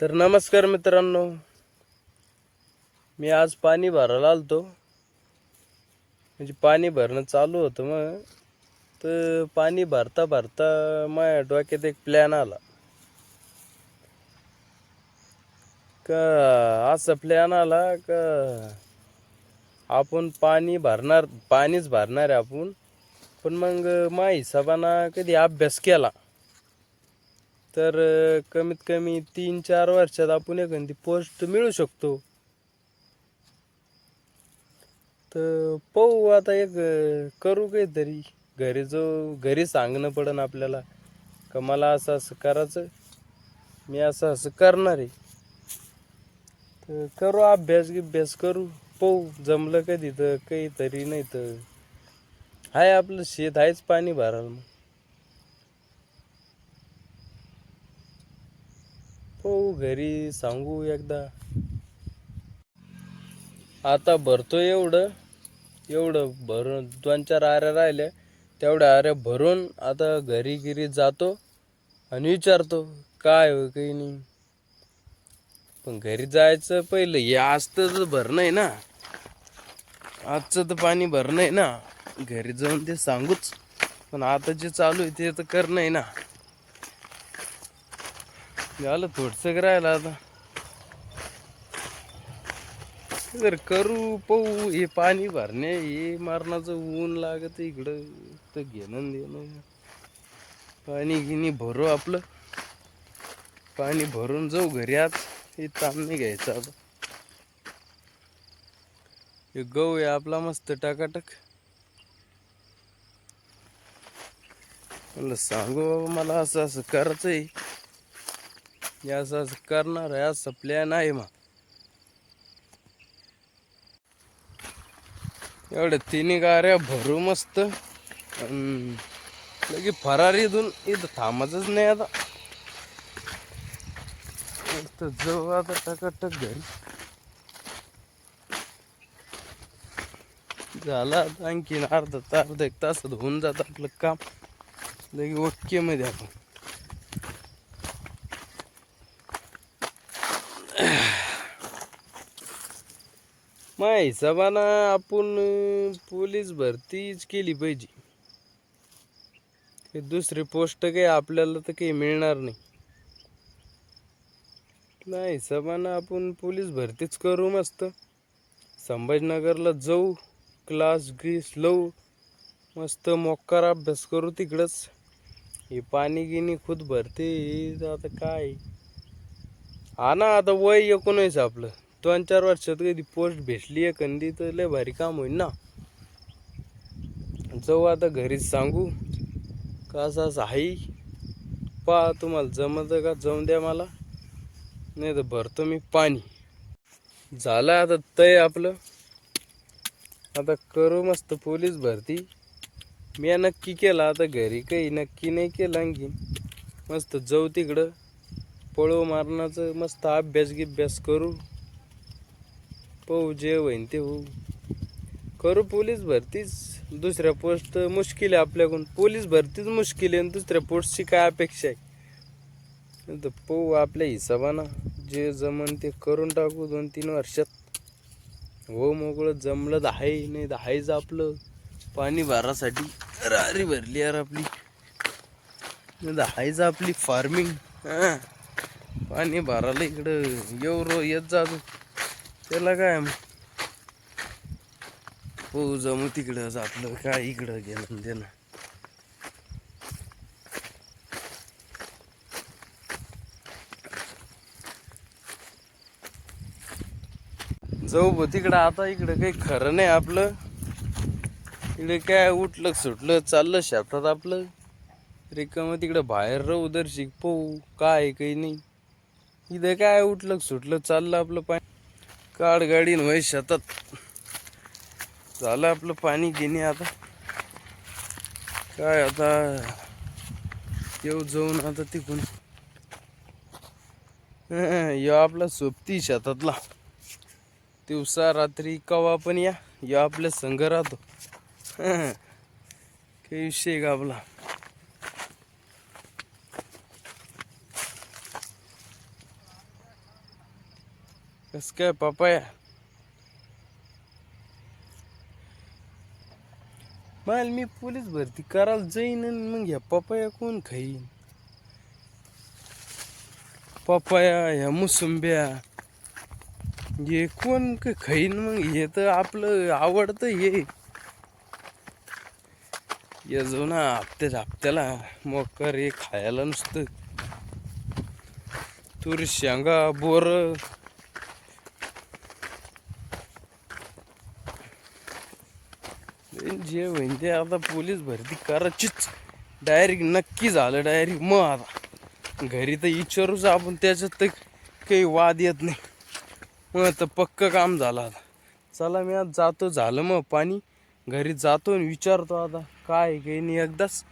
तर नमस्कार मित्रांनो. मी आज पाणी भरायला आलतो. म्हणजे पाणी भरणं चालू होतं मग. तर पाणी भरता भरता माझ्या डोक्यात एक प्लॅन आला. का असा प्लॅन आला का आपण पाणी भरणार पाणीच भरणार आहे आपण. पण मग माझ्या हिशोबानं कधी अभ्यास केला. तर कमीत कमी तीन चार वर्षात आपण एखादी पोस्ट मिळू शकतो. तर पाहू आता एक करू काहीतरी. घरी जो घरी सांगणं पडन आपल्याला का मला असं असं करायचं? मी असं असं करणार आहे. तर करू अभ्यास गिभ्यास करू. पाहू जमलं कधी तर काहीतरी नाही तर. आहे आपलं शेत आहेच पाणी भरायला मग. हो घरी सांगू एकदा. आता भरतो एवढं. एवढं भरून दोन चार आऱ्या राहिल्या. तेवढ्या आऱ्या भरून आता घरी गिरी जातो आणि विचारतो काय हो काही नाही. पण घरी जायचं पहिलं हे आजचं तर भरणं आहे ना. आजचं तर पाणी भरणं आहे ना. घरी जाऊन ते सांगूच. पण आता जे चालू आहे ते तर करणं आहे ना. झालं थोडस राहिलं आता. जर करू पाहू हे पाणी भरणे हे मारणाचं ऊन लागत इकडं तर घेणं देणं. पाणी गिनी भरू आपलं. पाणी भरून जाऊ घरी आज. हे ताण नाही घ्यायचं आता. हे गहू आहे आपला मस्त टाकाटक. म्हणलं सांगू बाबा मला असं असं करायचं आहे याचा असं करणार आहे असं प्लॅन आहे मग. एवढ्या तिन्ही गाऱ्या भरू मस्त. अन लगे फरारी इथून इथं थांबायचंच नाही आता. तर जाऊ आता टकाटक घरी. झाला आता आणखीन अर्धा तास अर्धा एक तासात होऊन जात आपलं काम. लगे ओके मध्ये आपण. माझ्या हिशोबानं आपण पोलीस भरतीच केली पाहिजे. हे दुसरी पोस्ट काही आपल्याला तर काही मिळणार नाही. नाही हिशोबानं आपण पोलीस भरतीच करू मस्त. संभाजीनगरला जाऊ क्लास ग्रीस लावू मस्त मोक्कार अभ्यास करू तिकडंच. हे पाणी गिनी खुद भरते आता काय? हा ना आता वय एकोणीस आपलं. दोन चार वर्षात कधी पोस्ट भेटली एखादी तर लय भारी काम होईल ना. जाऊ आता घरीच सांगू. का असं असं आहे. पहा तुम्हाला जमतं का? जाऊन द्या मला. नाही तर भरतो मी पाणी. झालं आता तय आपलं. आता करू मस्त पोलीस भरती. मी नक्की केला आता घरी काही नक्की नाही केलं आणखीन मस्त जाऊ तिकडं. पळू मारण्याचं मस्त अभ्यास गिभ्यास करू. पाहू जे होईन ते होऊ. करू पोलीस भरतीच. दुसऱ्या पोस्ट मुश्किल आहे आपल्याकडून. पोलीस भरतीच मुश्किल आहे आणि दुसऱ्या पोस्टची काय अपेक्षा आहे? तर पाहू आपल्या हिशोबानं. जे जमन ते करून टाकू दोन तीन वर्षात. हो मोकळं जमलं तर आहे नाही तर आहेच आपलं. पाणी भरासाठी रारी भरली यार आपली. नाही तर आहेच आपली फार्मिंग हां. पाणी भरायला इकडं येऊ रो येत जातो. त्याला काय हो जमू तिकडंच आपलं काय इकडं गेलं त्यानं. जाऊ ब तिकडं आता इकडं काही खरं नाही आपलं. इकडे काय उठलं सुटलं चाललं शेतात आपलं. रिकाम तिकडं बाहेर राहू उदर शिक काय आहे, काही नाही. इथं काय उठलं सुटलं चाललं आपलं पाणी. काढ गाडीन वय शेतात. झालं आपलं पाणी घेणे आता. काय आता? येऊ जाऊन आता तिकून. यो आपला सोबती शेतातला. दिवसा रात्री कवा पण या यो आपल्या संघ राहतो. काही विषय का आपला? कस काय पपाया माल मी पोलीस भरती करायला जाईन आणि मग ह्या पपाया कोण खाईन? पपाया ह्या मुसुंब्या. हे कोण खाईन? मग हे तर आपलं आवडतं हे. या जो ना हप्त्या हप्त्याला मकर हे खायला नुसतं. तुरी शेंगा बोर. जे होईन ते आता पोलीस भरती करायचीच. डायरेक्ट नक्की झालं डायरेक्ट. मग आता घरी तर विचारूच आपण त्याच्यात तर काही वाद येत नाही. मग तर पक्क काम झालं आता. चला मी आज जातो. झालं मग पाणी. घरी जातो आणि विचारतो आता काय काही नाही. एकदाच